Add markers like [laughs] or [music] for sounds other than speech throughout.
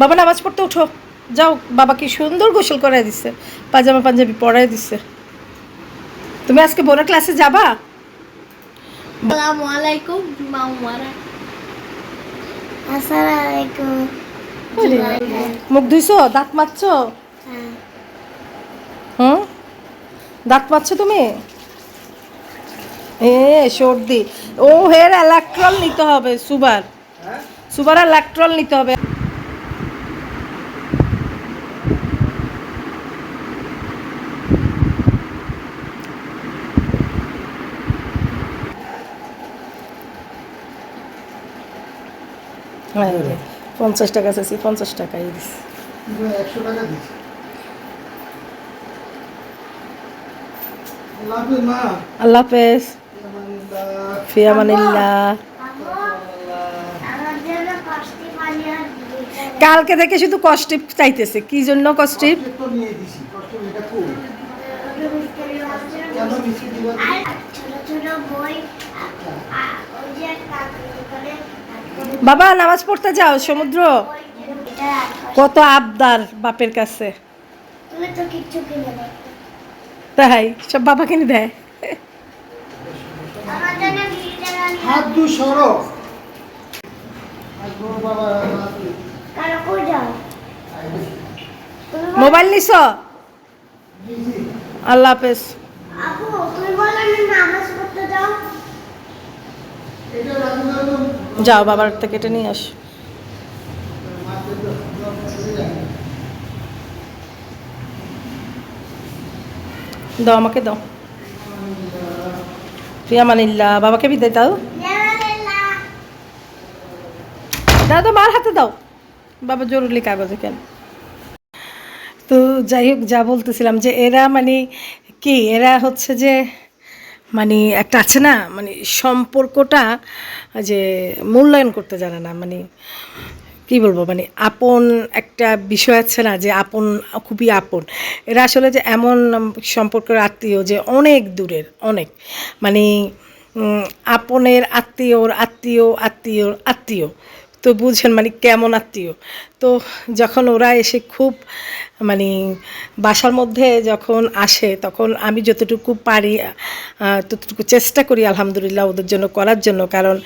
বাবা নামাজ পড়তে উঠো। যাও বাবা কি সুন্দর গোসল করাই দিছে পাজামা পাঞ্জাবি পরাই দিচ্ছে তুমি আজকে বড় ক্লাসে যাবা? মুখ ধুইছো? দাঁত মারছো হ্যাঁ। হুম? দাঁত মারছো তুমি? এ সর্দি। ও হের ইলেকট্রল নিতে হবে সুবার সুবার ইলেকট্রল নিতে হবে। হ্যাঁ, পঞ্চাশ টাকা চাইছি পঞ্চাশ টাকাই দিছি। একশো টাকা দিচ্ছি আল্লাহ হাফেজ। ফিয়ামানিল্লাহ কালকে থেকে শুধু কষ্টিপ চাইতেছে। কি জন্য কষ্টিপ কষ্টের তো নিয়ে দিছি কষ্ট এটা কই কেন মিষ্টি দিবা আর ছোট ছোট বই আ- আ- ওই যে কাকুর করে বাবা নামাজ পড়তে যাও সমুদ্র। কত আবদার বাপের কাছে। তাই সব বাবা কিনে দেয়। মোবাইল নিছ? দিছি। আল্লাহ হাফেজ। আপু তুমি বলো নামাজ পড়তে যাও। এটা রাখো না তো। যাও, বাবার থেকে কেটে নিয়ে আস। দাও, আমাকে দাও। ফিয়ামানিল্লাহ বাবাকে বিদায় দাও। তো মার হাতে দাও। বাবা জরুরি কাগজে কেন? তো যাই হোক, যা বলতেছিলাম যে এরা মানে কি? এরা হচ্ছে যে মানে একটা আছে না মানে সম্পর্কটা যে মূল্যায়ন করতে জানে না মানে কি বলব মানে আপন একটা বিষয় আছে না যে আপন, খুবই আপন। এরা আসলে যে এমন সম্পর্কের আত্মীয় যে অনেক দূরের, অনেক। মানে আপনের আত্মীয়র আত্মীয় আত্মীয়র আত্মীয়। তো বুঝছেন মানে কেমন আত্মীয়। তো যখন ওরা এসে খুব মানে বাসার মধ্যে যখন আসে, তখন আমি যতটুকু পারি ততটুকু চেষ্টা করি আলহামদুলিল্লাহ ওদের জন্য করার জন্য। কারণ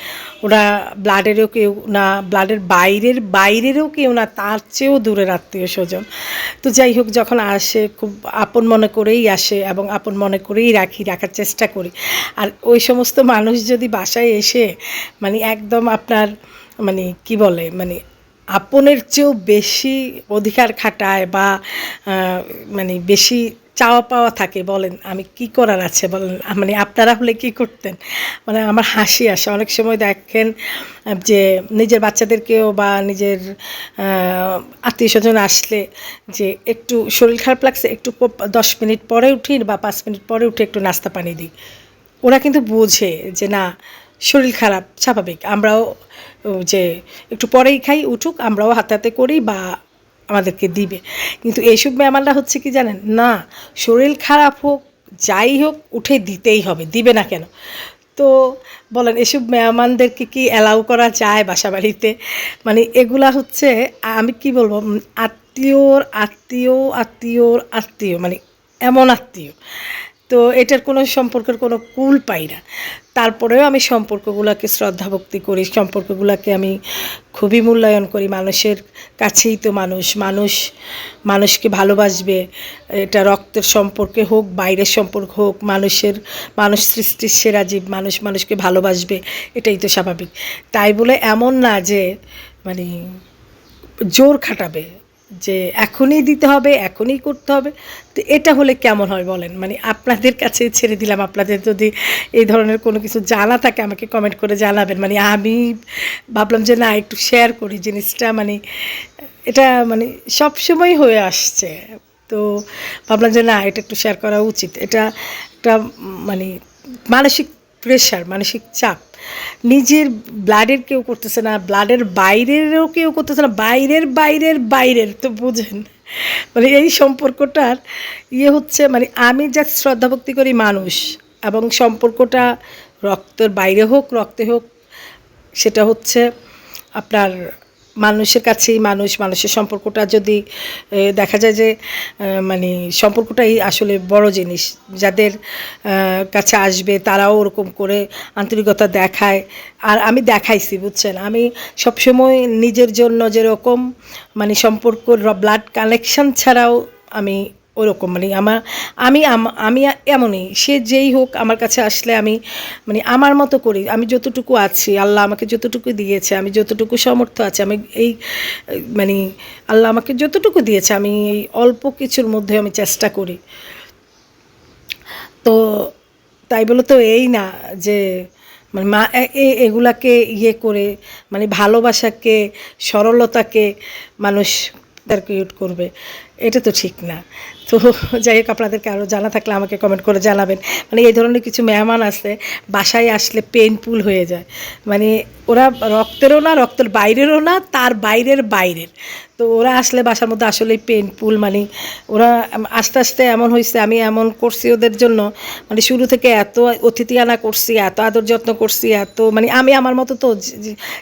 ওরা ব্লাডেরও কেউ না, ব্লাডের বাইরের, বাইরেরও কেউ না, তার চেয়েও দূরের আত্মীয় স্বজন। তো যাই হোক, যখন আসে, খুব আপন মনে করেই আসে এবং আপন মনে করেই রাখি, রাখার চেষ্টা করি। আর ওই সমস্ত মানুষ যদি বাসায় এসে মানে একদম আপনার মানে কি বলে মানে আপনের চেয়েও বেশি অধিকার খাটায় বা মানে বেশি চাওয়া পাওয়া থাকে, বলেন, আমি কি করার আছে, বলেন মানে আপনারা হলে কি করতেন? মানে আমার হাসি আসে। অনেক সময় দেখেন যে নিজের বাচ্চাদেরকেও বা নিজের আত্মীয় স্বজন আসলে যে একটু শরীর খারাপ লাগছে, একটু দশ মিনিট পরে উঠি বা পাঁচ মিনিট পরে উঠে একটু নাস্তা পানি দিই। ওরা কিন্তু বোঝে যে না শরীর খারাপ, স্বাভাবিক। আমরাও যে একটু পরেই খাই, উঠুক, আমরাও হাতে হাতে করি বা আমাদেরকে দিবে। কিন্তু এইসব মেহমানরা হচ্ছে কি জানেন? না, শরীর খারাপ হোক, যাই হোক, উঠে দিতেই হবে, দিবে না কেন? তো বলেন, এসব মেহমানদেরকে কি অ্যালাউ করা যায় বাসা বাড়িতে মানে এগুলা হচ্ছে, আমি কি বলব আত্মীয়র, আত্মীয় আত্মীয়র, আত্মীয় মানে এমন আত্মীয়। তো এটার কোনো সম্পর্কের কোনো কুল পাই না। তারপরেও আমি সম্পর্কগুলোকে শ্রদ্ধা ভক্তি করি, সম্পর্কগুলোকে আমি খুবই মূল্যায়ন করি। মানুষের কাছেই তো মানুষ মানুষ মানুষকে ভালোবাসবে, এটা রক্তের সম্পর্কে হোক, বাইরের সম্পর্ক হোক, মানুষের, মানুষ সৃষ্টির সেরা জীব, মানুষ মানুষকে ভালোবাসবে, এটাই তো স্বাভাবিক। তাই বলে এমন না যে মানে জোর খাটাবে। যে এখনই দিতে হবে, এখনই করতে হবে। তো এটা হলে কেমন হয় বলেন? মানে আপনাদের কাছে ছেড়ে দিলাম, আপনাদের যদি এই ধরনের কোনো কিছু জানা থাকে, আমাকে কমেন্ট করে জানাবেন। মানে আমি ভাবলাম যে না, একটু শেয়ার করি জিনিসটা। মানে এটা মানে সবসময় হয়ে আসছে। তো ভাবলাম যে না, এটা একটু শেয়ার করা উচিত। এটা একটা মানে মানসিক প্রেশার মানসিক চাপ। নিজের ব্লাডের কেউ করতেছে না ব্লাডের বাইরেরও কেউ করতেছে না, বাইরের বাইরের বাইরের, তো বুঝেন। মানে এই সম্পর্কটার ইয়ে হচ্ছে মানে আমি যা শ্রদ্ধা ভক্তি করি মানুষ, এবং সম্পর্কটা রক্তের বাইরে হোক, রক্তে হোক, সেটা হচ্ছে আপনার মানুষের কাছেই মানুষ, মানুষের সম্পর্কটা যদি দেখা যায় যে মানে সম্পর্কটাই আসলে বড় জিনিস। যাদের কাছে আসবে তারাও ওরকম করে আন্তরিকতা দেখায়। আর আমি দেখাইছি, বুঝছেন? আমি সবসময় নিজের জন্য যেরকম মানে সম্পর্ক ব্লাড কানেকশন ছাড়াও আমি ওরকম মানে আমার, আমি আমি এমনই, সে যেই হোক আমার কাছে আসলে আমি মানে আমার মতো করি, আমি যতটুকু আছি, আল্লাহ আমাকে যতটুকু দিয়েছে, আমি যতটুকু সমর্থ আছে, আমি এই মানে আল্লাহ আমাকে যতটুকু দিয়েছে, আমি এই অল্প কিছুর মধ্যে আমি চেষ্টা করি। তো তাই বলে তো এই না যে মানে মা এগুলাকে ইয়ে করে মানে ভালোবাসাকে, সরলতাকে মানুষ তার ক্রিয়েট করবে। এটা তো ঠিক না। তো [laughs] যাই হোক আপনাদেরকে আরও জানা থাকলে আমাকে কমেন্ট করে জানাবেন। মানে এই ধরনের কিছু মেহমান আছে, বাসায় আসলে পেইনফুল হয়ে যায়। মানে ওরা রক্তেরও না, রক্তের বাইরেরও না, তার বাইরের বাইরের। তো ওরা আসলে বাসার মধ্যে আসলেই পেইনফুল মানে ওরা আস্তে আস্তে এমন হয়েছে আমি এমন করছি ওদের জন্য। মানে শুরু থেকে এত অতিথি আনা করছি, এত আদর যত্ন করছি, এত মানে আমি আমার মতো তো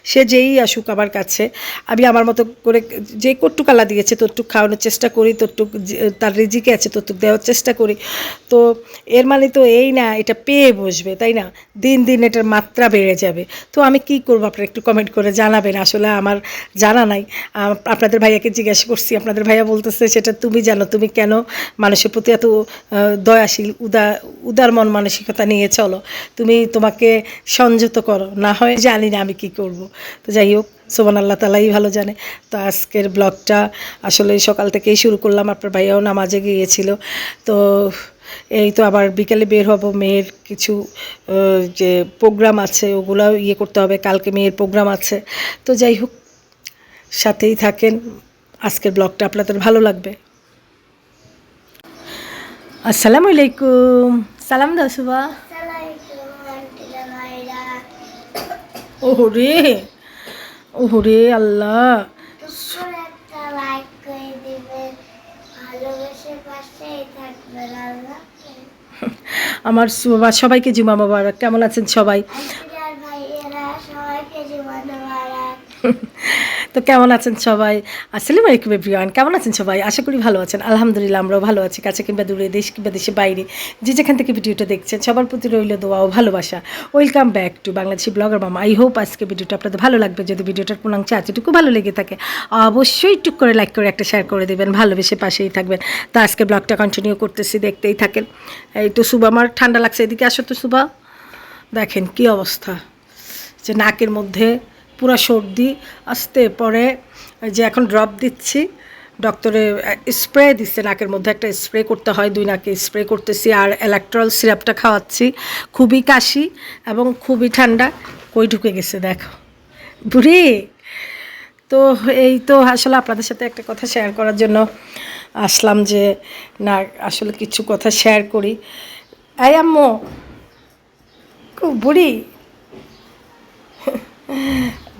সে যেই আসুক আমার কাছে, আমি আমার মতো করে যে কটুকালা দিয়েছে, ততটুক খাওয়ানোর চেষ্টা করি। ততটুক যে- তার রিজিকে আছে ততটুক দেওয়ার চেষ্টা করি। তো এর মানে তো এই না, এটা পেয়ে বসবে, তাই না? দিন দিন এটার মাত্রা বেড়ে যাবে। তো আমি কি করব, আপনারা একটু কমেন্ট করে জানাবেন। আসলে আমার জানা নাই। আপনাদের ভাইয়াকে জিজ্ঞাসা করছি, আপনাদের ভাইয়া বলতেছে, সেটা তুমি জানো, তুমি কেন মানুষের প্রতি এত দয়াশীল, উদা, উদার মন মানসিকতা নিয়ে চলো? তুমি তোমাকে সংযত করো। না হয় জানি না আমি কি করব। তো যাই হোক সোমান আল্লাহ তালাই ভালো জানে। তো আজকের ব্লগটা আসলে সকাল থেকেই শুরু করলাম। আপনার ভাইয়াও নামাজে গিয়েছিল। তো এই তো আবার বিকেলে বের হব। মেয়ের কিছু যে প্রোগ্রাম আছে ওগুলাও ইয়ে করতে হবে। কালকে মেয়ের প্রোগ্রাম আছে। তো যাই হোক সাথেই থাকেন। আজকের ব্লগটা আপনাদের ভালো লাগবে। আসসালামু আলাইকুম। সালাম দাও সুবা আসসালামাইকুম আন্টিরা ভাইরা ওহো রে ওহো রে আল্লাহ। দুপুর একটা লাইক করে দিবেন। ভালোবেসে পাশেই থাকবেন আল্লাহ আমার সবাইকে জুমা মোবারক। কেমন আছেন সবাই? [laughs] তো কেমন আছেন সবাই? আসসালামু আলাইকুম এভরিওয়ান কেমন আছেন সবাই? আশা করি ভালো আছেন। আলহামদুলিল্লাহ, আমরাও ভালো আছি কাছে কিংবা দূরে, দেশ কিংবা দেশে বাইরে। যে যেখান থেকে ভিডিওটা দেখছেন, সবার প্রতি রইল দোয়া ও ভালোবাসা। Welcome back to Bangladeshi blogger মামা। আই হোপ আজকে ভিডিওটা আপনাদের ভালো লাগবে। যদি ভিডিওটার অংশ এতটুকু ভালো লেগে থাকে, অবশ্যই টুক করে লাইক করে একটা শেয়ার করে দেবেন, ভালোবেসে পাশেই থাকবেন। তো আজকে ব্লগটা কন্টিনিউ করতেছি, দেখতেই থাকেন। এই তো সুবা আমার ঠান্ডা লাগছে, এদিকে আসো তো সুবা দেখেন কি অবস্থা। যে নাকের মধ্যে পুরো সর্দি আসতে পরে যে এখন ড্রপ দিচ্ছি ডক্টরে স্প্রে দিচ্ছে নাকের মধ্যে, একটা স্প্রে করতে হয়, দুই নাকে স্প্রে করতেছি আর ইলেকট্রল সিরাপটা খাওয়াচ্ছি। খুবই কাশি এবং খুবই ঠান্ডা। কই ঢুকে গেছে দেখো। বুড়ি! তো এই তো আসলে আপনাদের সাথে একটা কথা শেয়ার করার জন্য আসলাম যে, না, আসলে কিছু কথা শেয়ার করি। এই আম্মু! বুড়ি!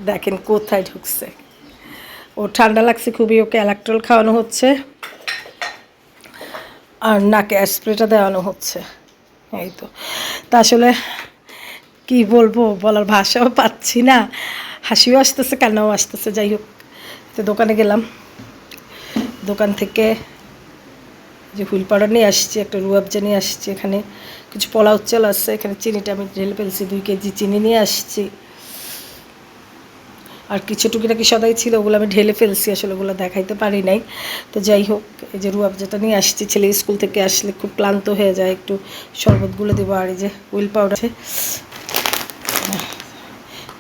দেখেন কোথায় ঢুকছে। ও ঠান্ডা লাগছে খুবই, ওকে ইলেকট্রল খাওয়ানো হচ্ছে। আর নাকে স্প্রেটা দেওয়ানো হচ্ছে। এই তো। তা আসলে কি বলব, বলার ভাষাও পাচ্ছি না। হাসিও আসতেছে, কান্নাও আসতেছে, যাই হোক। তো দোকানে গেলাম। দোকান থেকে যে হুইল পাউডার নিয়ে আসছি, একটা রুয়াবজা নিয়ে আসছি, এখানে কিছু পোলাও চাল আছে, এখানে চিনিটা আমি ঢেলে ফেলছি, দুই কেজি চিনি নিয়ে আসছি। আর কিছু টুকিটাকি সদাই ছিল, ওগুলো আমি ঢেলে ফেলছি, আসলে ওগুলো দেখাইতে পারি নাই। তো যাই হোক, এই যে রুয়াবজাটা নিয়ে আসছি, ছেলে স্কুল থেকে আসলে খুব ক্লান্ত হয়ে যায়, একটু শরবতগুলো দেবো আর এই যে উইল পাউডার আছে।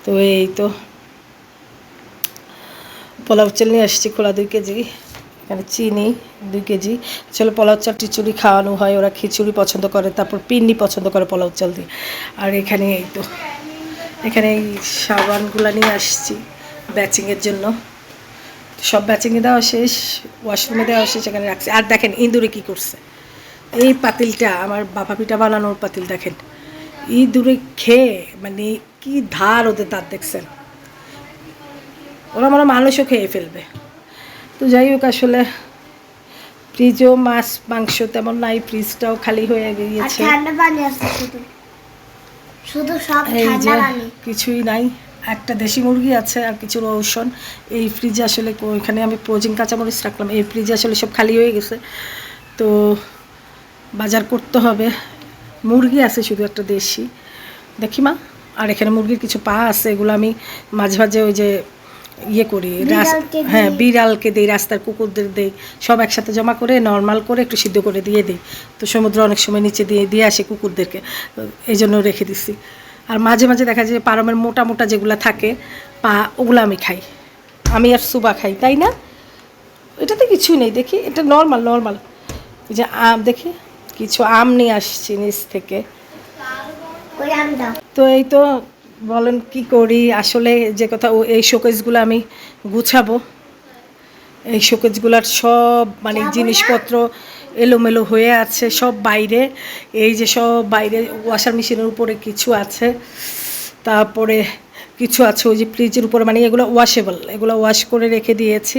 তো এই তো পোলাও চাল নিয়ে আসছি খোলা দুই কেজি, এখানে চিনি দুই কেজি। আসলে পোলাও চাল টিচুড়ি খাওয়ানো হয়, ওরা খিচুড়ি পছন্দ করে, তারপর পিন্নি পছন্দ করে পোলাও চাল দিয়ে। আর এখানে এই তো, এখানে এই সাবানগুলো নিয়ে আসছি। ব্যাচিংয়ের জন্য। সব ব্যাচিংয়ে দেওয়া শেষ ওয়াশরুমে দেওয়া শেষ এখানে রাখছি। আর দেখেন ইঁদুরে কি করছে? এই পাতিলটা আমার বাবা পিঠা বানানোর পাতিল দেখেন। ইঁদুরে খেয়ে মানে কি ধার ওদের দাঁত দেখছেন? ওরা মানে মানুষও খেয়ে ফেলবে। তো যাই হোক আসলে ফ্রিজও মাছ মাংস তেমন নাই ফ্রিজটাও খালি হয়ে গিয়েছে। শুধু। সব কিছুই নাই। একটা দেশি মুরগি আছে আর কিছু রসুন। এই ফ্রিজে আসলে এখানে আমি প্রোজিং কাঁচামরিচ রাখলাম। এই ফ্রিজে আসলে সব খালি হয়ে গেছে। তো বাজার করতে হবে। মুরগি আছে শুধু একটা দেশি। দেখি মা আর এখানে মুরগির কিছু পা আছে এগুলো আমি মাঝে মাঝে ওই যে ইয়ে করি হ্যাঁ বিড়ালকে দিই রাস্তার কুকুরদের দিই। সব একসাথে জমা করে নর্মাল করে একটু সিদ্ধ করে দিয়ে দিই। তো সমুদ্র অনেক সময় নিচে দিয়ে দিয়ে আসে কুকুরদেরকে। এই জন্য রেখে দিছি। আর মাঝে মাঝে দেখা যায় পারমের মোটা মোটা যেগুলো থাকে পা ওগুলো আমি খাই। আমি আর সুবা খাই তাই না? এটাতে কিছুই নেই দেখি এটা নর্মাল নর্মাল যে আম দেখি কিছু আম নিয়ে আসছি নিচ থেকে। তো এই তো বলেন কি করি আসলে যে কথা ও এই শোকেসগুলো আমি গুছাবো। এই শোকেসগুলার সব মানে জিনিসপত্র এলোমেলো হয়ে আছে, সব বাইরে, এই যে সব বাইরে ওয়াশার মেশিনের উপরে কিছু আছে, তারপরে কিছু আছে ওই যে ফ্রিজের উপরে মানে এগুলো ওয়াশেবল এগুলো ওয়াশ করে রেখে দিয়েছি।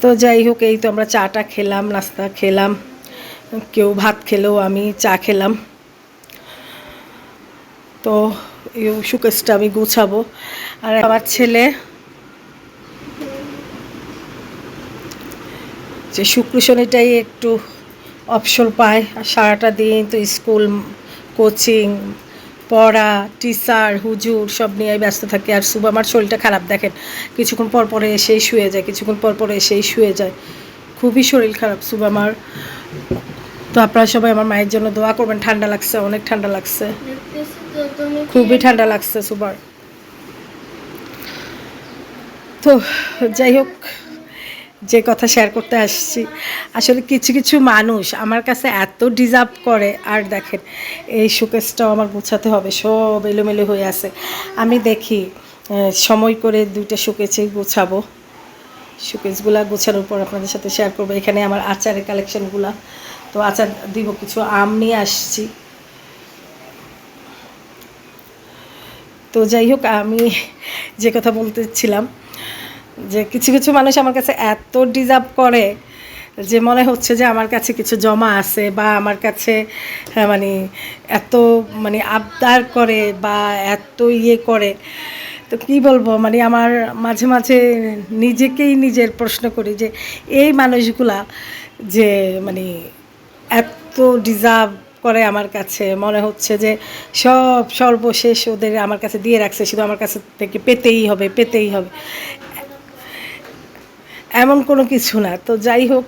তো যাই হোক, এই তো আমরা চাটা খেলাম, নাস্তা খেলাম, কেউ ভাত খেলেও আমি চা খেলাম। তো এই সুকেসটা আমি গুছাবো। আর আমার ছেলে যে শুক্র শনিটাই একটু অবসর পায়। আর সারাটা দিন তো স্কুল, কোচিং, পড়া, টিচার, হুজুর সব নিয়ে ব্যস্ত থাকে। আর শুভ, আমার শরীরটা খারাপ, দেখেন। কিছুক্ষণ পর পরে এসেই শুয়ে যায়, কিছুক্ষণ পর পরে এসেই শুয়ে যায়। খুবই শরীর খারাপ, শুভ, আমার। তো আপনারা সবাই আমার মায়ের জন্য দোয়া করবেন, ঠান্ডা লাগছে, অনেক ঠান্ডা লাগছে। খুবই ঠান্ডা লাগছে সুপার তো, যাই হোক। যে কথা শেয়ার করতে আসছি। আসলে কিছু কিছু মানুষ আমার কাছে এত ডিজার্ভ করে। আর দেখেন, এই শোকেসটাও আমার গোছাতে হবে, সব এলোমেলো হয়ে আছে। আমি দেখি সময় করে দুইটা শোকেসে গোছাবো। শোকেসগুলা গোছানোর পর আপনাদের সাথে শেয়ার করব। এখানে আমার আচারের কালেকশনগুলা তো আচার দিব, কিছু আম নিয়ে আসছি। তো যাই হোক, আমি যে কথা বলতেছিলাম যে কিছু কিছু মানুষ আমার কাছে এত ডিজার্ভ করে যে মনে হচ্ছে যে আমার কাছে কিছু জমা আছে বা আমার কাছে হ্যাঁ, মানে এত মানে আবদার করে বা এত ইয়ে করে। তো কি বলব মানে আমার মাঝে মাঝে নিজেকেই নিজের প্রশ্ন করি যে এই মানুষগুলা যে মানে এত ডিজার্ভ করে আমার কাছে মনে হচ্ছে যে সব সর্বশেষ ওদের আমার কাছে দিয়ে রাখছে শুধু আমার কাছে থেকে পেতেই হবে পেতেই হবে। এমন কোনো কিছু না। তো যাই হোক